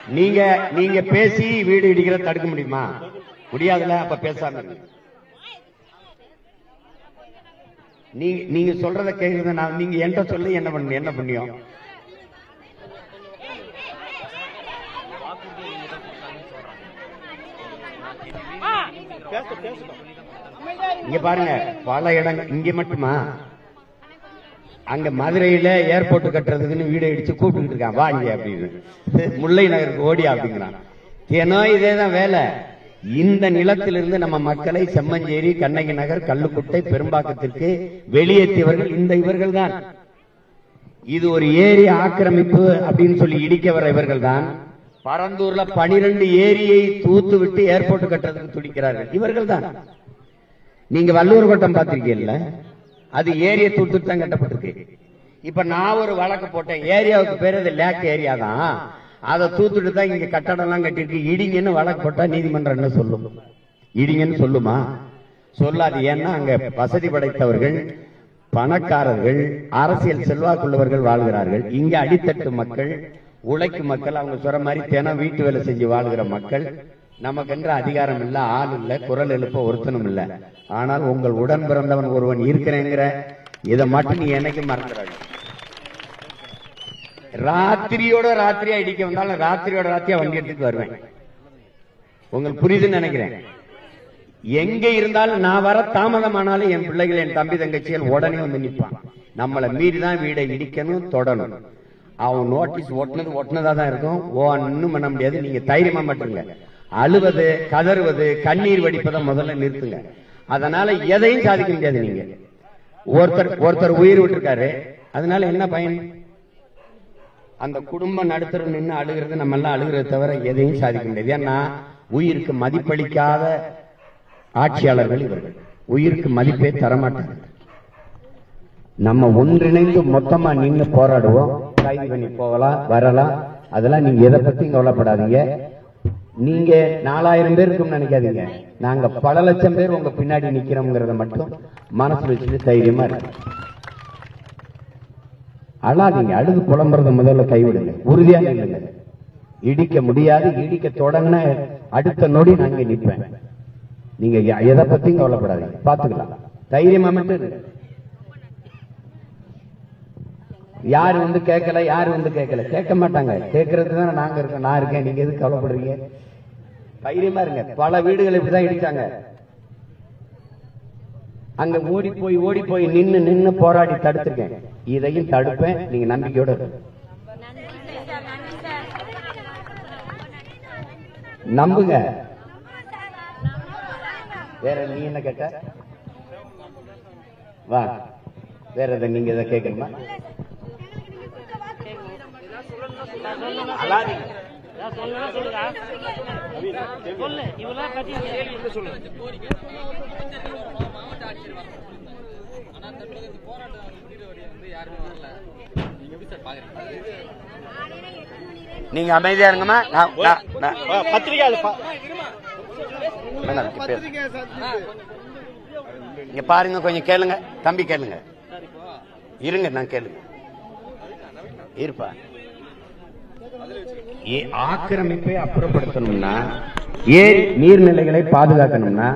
நீங்க நீங்க பேசி வீடு இடிக்கிறத தடுக்க முடியுமா? முடியாதுல அப்ப பேசாம நீங்க நீங்க சொல்றத கேக்குறது நான் நீங்க என்கிட்ட சொல்லி என்ன பண்ண என்ன பண்ணியும் இங்க பாருங்க பல இடங்கள் இங்க மட்டுமா? அங்க மதுரையில ஏர்போர்ட் கட்டுறதுக்குன்னு வீடு அடிச்சு கூப்பிட்டுக்கிட்டு இருக்கான். அப்படின்னு. முல்லை நகருக்கு ஓடி அப்படிங்கிறான். தினம் இதேதான் வேலை. இந்த நிலத்திலிருந்து நம்ம மக்களை செம்மஞ்சேரி கண்ணகி நகர் கல்லுக்குட்டை பெரும்பாக்கத்திற்கு வெளியேற்றியவர்கள் இந்த இவர்கள் தான் இது ஒரு ஏரி ஆக்கிரமிப்பு அப்படின்னு சொல்லி இடிக்க வர இவர்கள் தான் பரந்தூர்ல பனிரெண்டு ஏரியை தூத்து விட்டு ஏர்போர்ட் கட்டுறதுக்கு துடிக்கிறார்கள். இவர்கள் தான் நீங்க வள்ளுவர் கோட்டம் பார்த்திருக்கீங்கல்ல? அது ஏரியை தூத்துட்டு தான் கட்டப்பட்டிருக்கு. இப்ப நான் ஒரு வழக்கு போட்டேன். ஏரியாவுக்கு பேர் அது லேக் ஏரியா தான். அதை தூத்துட்டு தான் இங்க கட்டடம் எல்லாம் கட்டிருக்கு இடிங்கன்னு வழக்கு போட்டா நீதிமன்றம் என்ன சொல்லும்? இடிங்கன்னு சொல்லுமா? சொல்லாது. ஏன்னா அங்க வசதி படைத்தவர்கள் பணக்காரர்கள் அரசியல் செல்வாக்குள்ளவர்கள் வாழ்கிறார்கள். இங்க அடித்தட்டு மக்கள் உழைக்கும் மக்கள் அவங்க சொல்ற மாதிரி தினம் வீட்டு வேலை செஞ்சு வாழ்கிற மக்கள். நமக்கென்ற அதிகாரம் இல்ல ஆள் இல்ல குரல் எழுப்ப ஒருத்தனும் இல்ல. ஆனால் உங்கள் உடன் பிறந்தவன் ஒருவன் இருக்கிறேங்கிற இதை மட்டும் நீ என்னைக்கு மறந்துடாது. ராத்திரியோட ராத்திரியா இடிக்க வந்தாலும் ராத்திரியோட ராத்திரியா வண்டி எடுத்துட்டு வருவேன். உங்களுக்கு புரியுதுன்னு நினைக்கிறேன். எங்க இருந்தாலும் நான் வர தாமதமானாலும் என் பிள்ளைகள் என் தம்பி தங்கச்சிகள் உடனே வந்து நிற்பான் நம்மளை மீறிதான் வீடை இடிக்கணும் தொடணும். அவன் நோட்டீஸ் ஒட்டினது ஒட்டினதா தான் இருக்கும். ஓ இன்னும் பண்ண முடியாது. நீங்க தைரியமா மட்டுங்க. அழுவது கதறுவது கண்ணீர் வடிப்பதை முதல்ல நிறுத்துங்க. அதனால எதையும் சாதிக்க முடியாது நீங்க. ஒருத்தர் ஒருத்தர் உயிர் விட்டுருக்காரு. அதனால என்ன பயன்? அந்த குடும்பம் நடுத்தர நின்று அழுகிறது நம்ம எல்லாம் அழுகிறத தவிர எதையும் சாதிக்க முடியாது. ஏன்னா உயிருக்கு மதிப்பளிக்காத ஆட்சியாளர்கள் இவர்கள். உயிருக்கு மதிப்பே தரமாட்டாங்க. நம்ம ஒன்றிணைந்து மொத்தமா நின்னு போராடுவோம். கைது பண்ணி போகலாம் வரலாம். அதெல்லாம் நீங்க எதை பத்தியும் கவலைப்படாதீங்க. நீங்க நாலாயிரம் பேர் நினைக்காதீங்க. நாங்க பல லட்சம் பேர் உங்க பின்னாடி நிக்கிறோம்ங்கிறத மட்டும் மனசு வச்சுட்டு தைரியமா இருக்கு அழாதீங்க. அழுது புலம்புறத முதல்ல கைவிடுங்க. உறுதியா நில்லுங்க. இடிக்க முடியாது. இடிக்க தொடங்கின அடுத்த நொடி நான் இங்க நீங்க எதை பத்தியும் கவலைப்படாதீங்க. பாத்துக்கலாம் தைரியமா மட்டும் யாரு வந்து கேட்கல? யாரு வந்து கேட்கல? கேட்க மாட்டாங்க. கேட்கறது தானே நாங்க இருக்கோம். நான் இருக்கேன். நீங்க எதுக்கு கவலைப்படுறீங்க? தைரியமா இருங்க. பல வீடுகள் இப்படிதான் இடிச்சாங்க. அங்க ஓடி போய் ஓடி போய் நின்னு நின்னு போராடி தடுத்திருக்கேன் இதையும் தடுப்பேன் நீங்க நம்பிக்கையோட நம்புங்க வேற நீ என்ன கேட்ட வா வேற எதை நீங்க எதை கேட்கணுமா சொல்லுங்க சொல்லு இவெல்லாம் கத்தி கேள்வி சொல்லு நீங்க அமைதியா இருங்கம்மா. இங்க பாருங்க கொஞ்சம் கேளுங்க. தம்பி கேளுங்க. இருங்க நான் கேளுங்க. இருப்பா. ஏ- ஆக்கிரமிப்பை அப்புறப்படுத்தணும்னா ஏரி நீர்நிலைகளை பாதுகாக்கணும்னா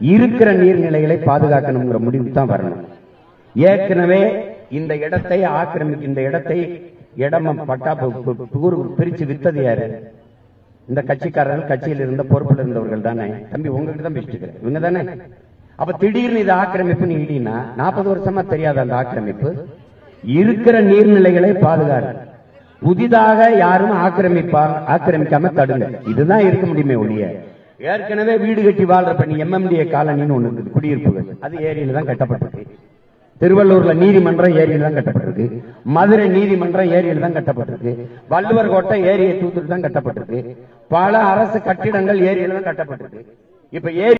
இருக்கிற நீர்நிலைகளை பாதுகாக்கணுங்கிற முடிவுக்கு தான் வரணும். ஏற்கனவே இந்த இடத்தை ஆக்கிரமிக்க இந்த இடத்தை இடம பட்டா பிரிச்சு வித்தது யாரு? இந்த கட்சிக்காரர்கள் கட்சியில் இருந்த பொறுப்பில் இருந்தவர்கள் தானே. தம்பி உங்ககிட்ட தான் பேசிட்டு இவங்க தானே. அப்ப திடீர்னு இது ஆக்கிரமிப்பு இல்லைன்னா நாற்பது வருஷமா தெரியாத அந்த ஆக்கிரமிப்பு? இருக்கிற நீர்நிலைகளை பாதுகாக்க. புதிதாக யாரும் ஆக்கிரமிப்பா ஆக்கிரமிக்காம தடுங்க. இதுதான் இருக்க முடியுமே ஒழிய. ஏற்கனவே வீடு கட்டி வாழ்ற பண்ணி எம்எம்டிஏ காலனின்னு ஒண்ணு இருக்குது குடியிருப்புகள். அது ஏரியில தான் கட்டப்பட்டிருக்கு. திருவள்ளூர்ல நீதிமன்றம் ஏரியில தான் கட்டப்பட்டிருக்கு. மதுரை நீதிமன்றம் ஏரியில தான் கட்டப்பட்டிருக்கு. வள்ளுவர் கோட்டை ஏரியை தூத்துட்டு தான் கட்டப்பட்டிருக்கு. பல அரசு கட்டிடங்கள் ஏரியில தான் கட்டப்பட்டிருக்கு. இப்ப ஏரி